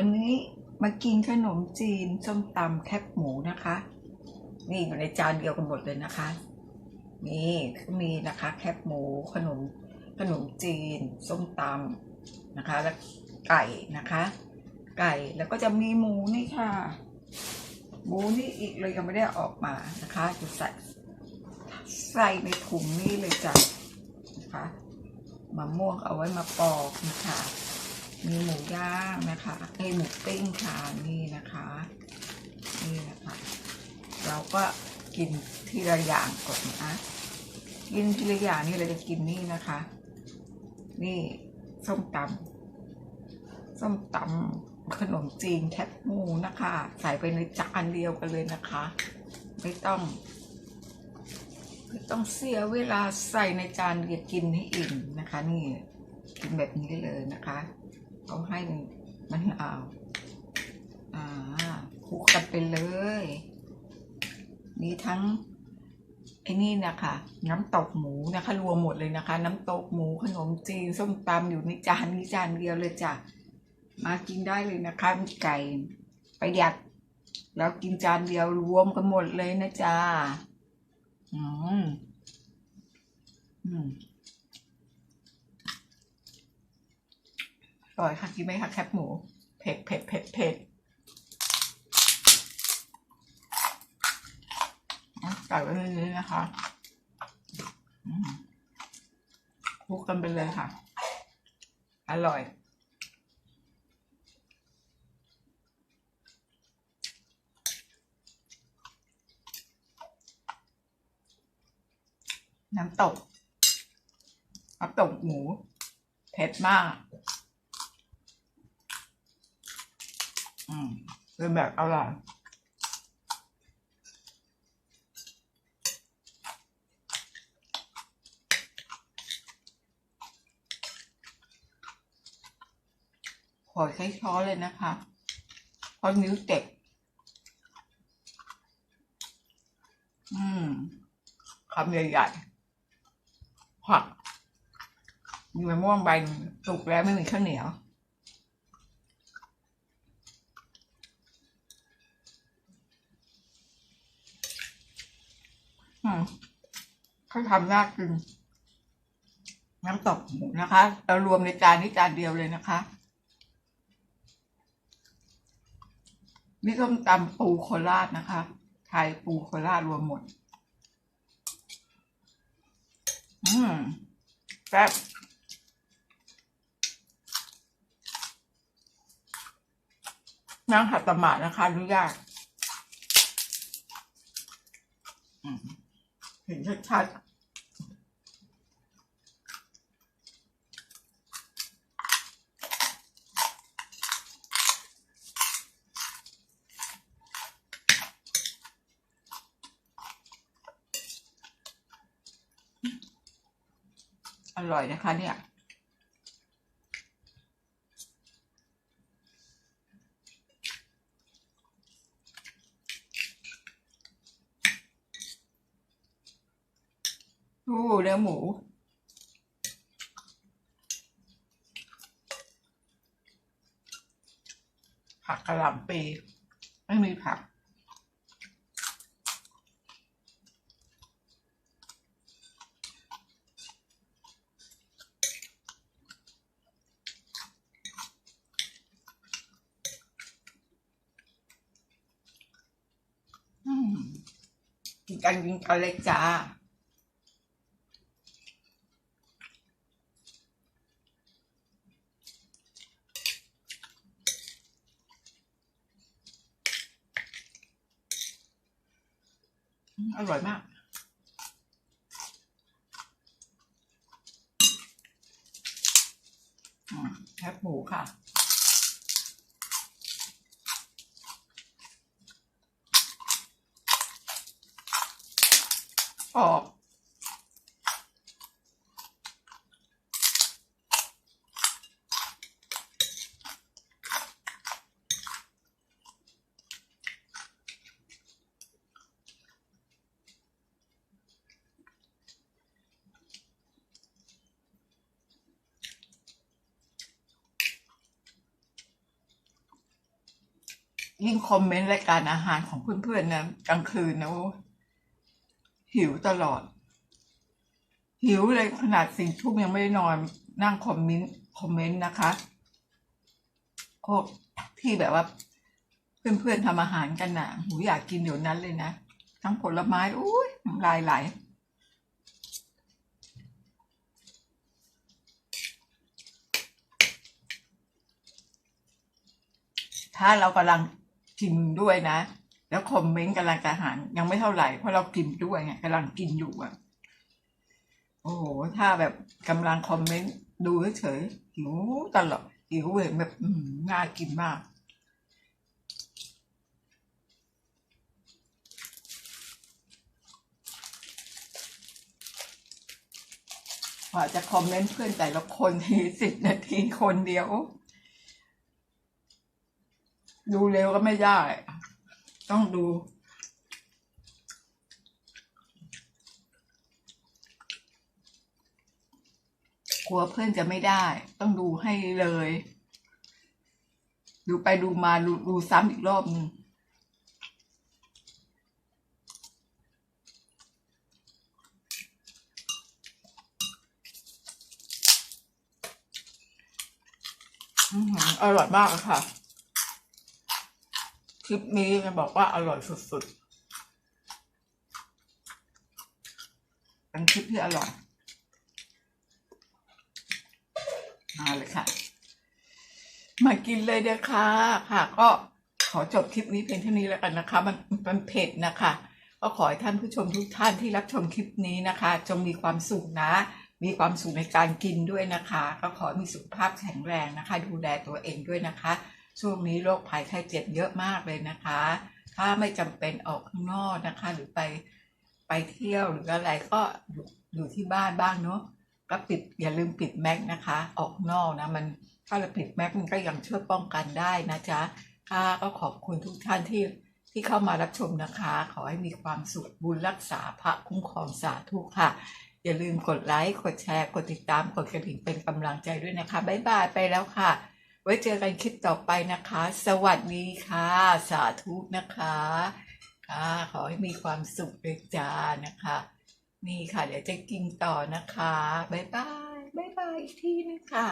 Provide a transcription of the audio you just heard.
วันนี้มากินขนมจีนส้มตำแคบหมูนะคะ นี่อยู่ในจานเดียวกันหมดเลยนะคะ นี่มีนะคะแคบหมูขนมขนมจีนส้มตำนะคะ แล้วไก่นะคะ ไก่แล้วก็จะมีหมูนี่ค่ะ หมูนี่อีกเลยยังไม่ได้อออกมานะคะจะใส่ใส่ในถุงนี่เลยจ้ะนะคะมะม่วงเอาไว้มาปอกนะคะ มีหมูย่างนะคะไอหมูปิ้งค่ะนี่นะคะ นี่นะคะ เราก็กินทีละอย่างก่อนนะกินทีละอย่างนี่เราจะกินนี่นะคะ นี่ส้มตำส้มตำขนมจีนแคบหมูนะคะ ใส่ไปในจานเดียวกันเลยนะคะ ไม่ต้องไม่ต้องเสียเวลาใส่ในจานเดียวกินให้อิ่มนะคะ นี่กินแบบนี้เลยนะคะ เขาให้มันเอาวอ่าคลุกกันไปเลย มีทั้งไอ้นี่นะคะ น้ำตกหมูนะคะ รวมหมดเลยนะคะ น้ำตกหมูขนมจีนส้มตำอยู่ในจานนี้จานเดียวเลยจ้ะมากินได้เลยนะคะมีไก่ประหยัดแล้วกินจานเดียวรวมกันหมดเลยนะจ๊ะอืมอืม อร่อยค่ะกินไหมคะแคบหมู เผ็ดเผ็ดเผ็ดเผ็ดเอาใส่ไว้ในนี้นะคะคลุกกันไปเลยค่ะ อร่อยน้ำตกน้ำตกหมู เผ็ดมาก อืมเป็นแบบอร่อยขอใช้ช้อนเลยนะคะ เพราะนิ้วเจ็บอืมคำใหญ่ๆผักมีมะม่วงใบงสุกแล้วไม่มีข้าวเหนียว อืม เขาทำน่ากิน น้ำตกหมูนะคะ เรารวมในจานนี้จานเดียวเลยนะคะนี่ต้มตำปูโคราชนะคะ ไทยปูโคราชรวมหมด อืมแซ่บนั่งขัดสมาธินะคะอนุญาตเห็นชัดๆ อร่อยนะคะเนี่ยดูเนื้อหมู ผักกระหล่ำปีไม่มีผัก อืม กันกินกันเลยจ้าอร่อยมาก แคบหมูค่ะ ออก ยิ่งคอมเมนต์รายการอาหารของเพื่อนๆนะกลางคืนนะ หิวตลอด หิวเลยขนาดสี่ทุ่มยังไม่ได้นอน นั่งคอมเมนต์คอมเมนต์นะคะพวกที่แบบว่า เพื่อนๆทำอาหารกันน่ะหูอยากกินเดี๋ยวนั้นเลยนะ ทั้งผลไม้อุ้ยน้ำลายไหลถ้าเรากำลังกินด้วยนะ แล้วคอมเมนต์กำลังอาหารยังไม่เท่าไหร่เพราะเรากินด้วยไงกำลังกินอยู่อะโอ้โห ถ้าแบบกำลังคอมเมนต์ดูเฉยหิวตลอดหิวเองแบบน่ากินมาก กว่าจะคอมเมนต์เพื่อนแต่ละคนทีสิบนาทีคนเดียว ดูเร็วก็ไม่ได้ ต้องดู กลัวเพื่อนจะไม่ได้ ต้องดูให้เลย ดูไปดูมาดูดูซ้ำอีกรอบหนึงอร่อยมากค่ะ คลิปนี้จะบอกว่าอร่อยสุดๆเป็นคลิปที่อร่อย มาเลยค่ะ มากินเลยเด้อค่ะ ค่ะ ก็ขอจบคลิปนี้เพียงเท่านี้แล้วกันนะคะ มันมันเผ็ดนะคะ ก็ขอให้ท่านผู้ชมทุกท่านที่รับชมคลิปนี้นะคะ จงมีความสุขนะ มีความสุขในการกินด้วยนะคะ ก็ขอมีสุขภาพแข็งแรงนะคะ ดูแลตัวเองด้วยนะคะ ช่วงนี้โรคภัยไข้เจ็บเยอะมากเลยนะคะ ถ้าไม่จำเป็นออกข้างนอกนะคะ หรือไปไปเที่ยวหรืออะไรก็อยู่อยู่ที่บ้านบ้างเนาะก็ปิดอย่าลืมปิดแม็กนะคะ ออกนอกนะมันถ้าเราปิดแม็กมันก็ยังช่วยป้องกันได้นะจ๊ะค่ะก็ขอบคุณทุกท่านที่ที่เข้ามารับชมนะคะ ขอให้มีความสุขบุญรักษาพระคุ้มครองสาธุค่ะ อย่าลืมกดไลค์ กดแชร์ กดติดตาม กดกระดิ่งเป็นกำลังใจด้วยนะคะ บ๊ายบายไปแล้วค่ะ ว้เจอกันคลิปต่อไปนะคะ สวัสดีค่ะ สาธุนะคะ ค่ะ ขอให้มีความสุขเลยจ้านะคะ นี่ค่ะ เดี๋ยวจะกินต่อนะคะ บ๊ายบาย บ๊ายบายอีกทีนึงค่ะ